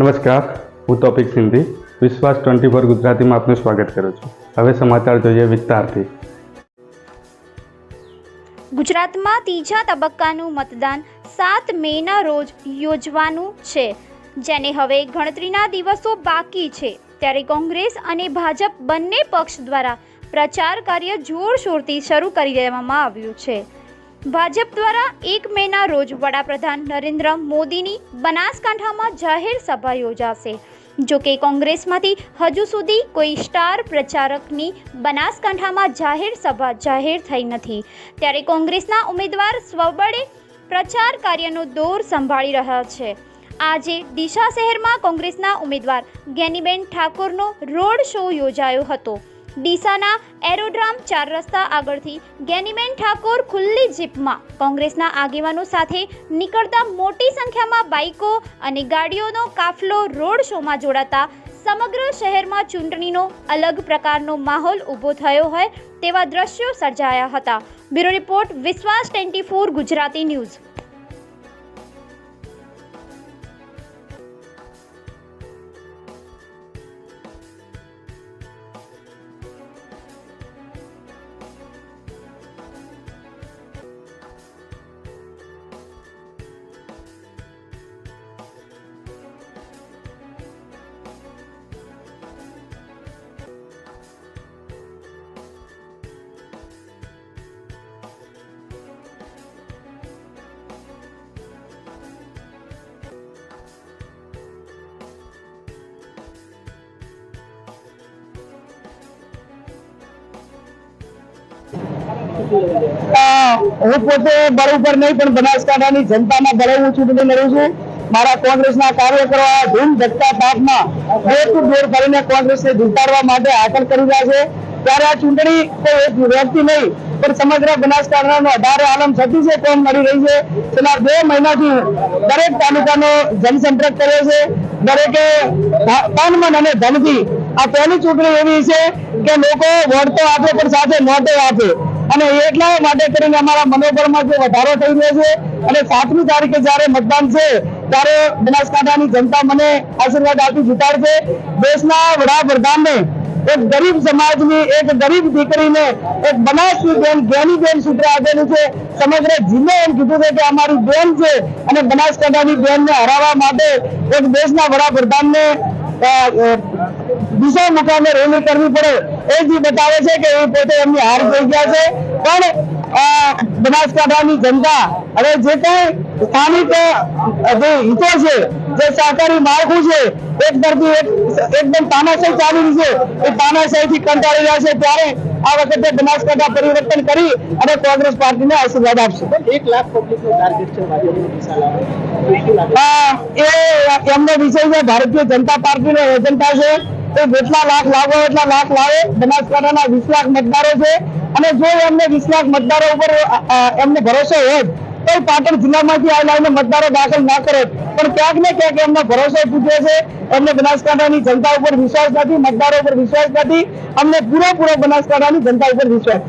નમસ્કાર, હું ટોપિક સિંધી. વિશ્વાસ ટ્વેન્ટી ફોર ગુજરાતીમાં આપનું સ્વાગત કરું છું. હવે સમાચાર જોઈએ વિસ્તારથી. ગુજરાતમાં ત્રીજા તબક્કાનું મતદાન સાત મેના રોજ યોજવાનું છે, જેને હવે ગણતરીના દિવસો બાકી છે. ત્યારે કોંગ્રેસ અને ભાજપ બંને પક્ષ દ્વારા પ્રચાર કાર્ય જોરશોરથી શરૂ કરી દેવામાં આવ્યું છે. ભાજપ દ્વારા એક મેના રોજ વડાપ્રધાન નરેન્દ્ર મોદીની બનાસકાંઠામાં જાહેર સભા યોજાશે. જો કે કોંગ્રેસમાંથી હજુ સુધી કોઈ સ્ટાર પ્રચારકની બનાસકાંઠામાં જાહેર સભા જાહેર થઈ નથી. ત્યારે કોંગ્રેસના ઉમેદવાર સ્વબળે પ્રચાર કાર્યનો દોર સંભાળી રહ્યા છે. આજે ડીસા શહેરમાં કોંગ્રેસના ઉમેદવાર જ્ઞાનીબેન ઠાકોરનો રોડ શો યોજાયો હતો. ડીસાના એરોડ્રામ ચાર રસ્તા આગળથી ગેનીમેન ઠાકોર ખુલ્લી જીપમાં. કોંગ્રેસના આગેવાનો સાથે નીકળતા મોટી સંખ્યામાં બાઇકો અને ગાડીઓનો કાફલો રોડ શોમાં જોડાતા સમગ્ર શહેરમાં ચૂંટણીનો અલગ પ્રકારનો માહોલ ઊભો થયો હોય તેવા દ્રશ્યો સર્જાયા હતા. Bureau report Vishwas twenty Gujarati news. હું પોતે બરોબર નહીં, પણ બનાસકાંઠાની જનતાના બળે હું ચૂંટણી લડું છું. મારા કોંગ્રેસના કાર્યકરો આ ધૂમ ધક્કા તાપમાં ડોર ડોર કરીને કોંગ્રેસને ધૂંટાડવા માટે હાકલ કરી રહ્યા છે. ત્યારે આ ચૂંટણી કોઈ એક વ્યક્તિ નહીં, પણ સમગ્ર બનાસકાંઠાનો અઢારે આલમ થતી છે, કોમ મળી રહી છે. છેલ્લા બે મહિનાથી દરેક તાલુકાનો જનસંપર્ક કર્યો છે. દરેકે તન મન અને ધનથી આ પહેલી ચૂંટણી એવી છે કે લોકો વોટ તો આપે, પણ સાથે નોટે આપે. અને એટલા માટે કરીને અમારા મનોબળમાં જે વધારો થઈ રહ્યો છે અને સાતમી તારીખે જ્યારે મતદાન છે, ત્યારે બનાસકાંઠાની જનતા મને આશીર્વાદ આપી જીતાડશે. દેશના વડાપ્રધાનને એક ગરીબ સમાજની એક ગરીબ દીકરીને એક બનાસની બેન જ્ઞાની બેન સૂત્ર આપેલું છે. સમગ્ર જિલ્લે એમ કીધું છે કે અમારી બેન છે અને બનાસકાંઠાની બેનને હરાવવા માટે એક દેશના વડાપ્રધાનને દિશા મુકામે રેલી કરવી પડે. એ જ બતાવે છે કે એ પોતે એમની હાર થઈ ગયા છે. પણ બનાસકાંઠાની જનતા અને જે કઈ સ્થાનિક જે હિતો છે જે સહકારી માળખું છે એક તરફી એકદમ તાનાશાહી ચાલી રહી છે. એ તાનાશાહીથી કંટાળી રહ્યા છે. ત્યારે આ વખતે બનાસકાંઠા પરિવર્તન કરી અને કોંગ્રેસ પાર્ટીને આશીર્વાદ આપશે. એક લાખ પબ્લિક ટાર્ગેટ છે ભાજપનો દિશા લાવવાનો આ એ એમનો વિષય છે. ભારતીય જનતા પાર્ટીનો એજન્ડા છે. એ જેટલા લાખ લાવો એટલા લાખ લાવે. બનાસકાંઠાના વીસ લાખ મતદારો છે. અને જો એમને વીસ લાખ મતદારો ઉપર એમને ભરોસો હોય, તો પાટણ જિલ્લામાંથી આ લાઈને મતદારો દાખલ ના કરે. પણ ક્યાંક ને ક્યાંક એમનો ભરોસો પૂછે છે. એમને બનાસકાંઠાની જનતા ઉપર વિશ્વાસ નથી, મતદારો ઉપર વિશ્વાસ નથી. અમને પૂરેપૂરો બનાસકાંઠાની જનતા ઉપર વિશ્વાસ.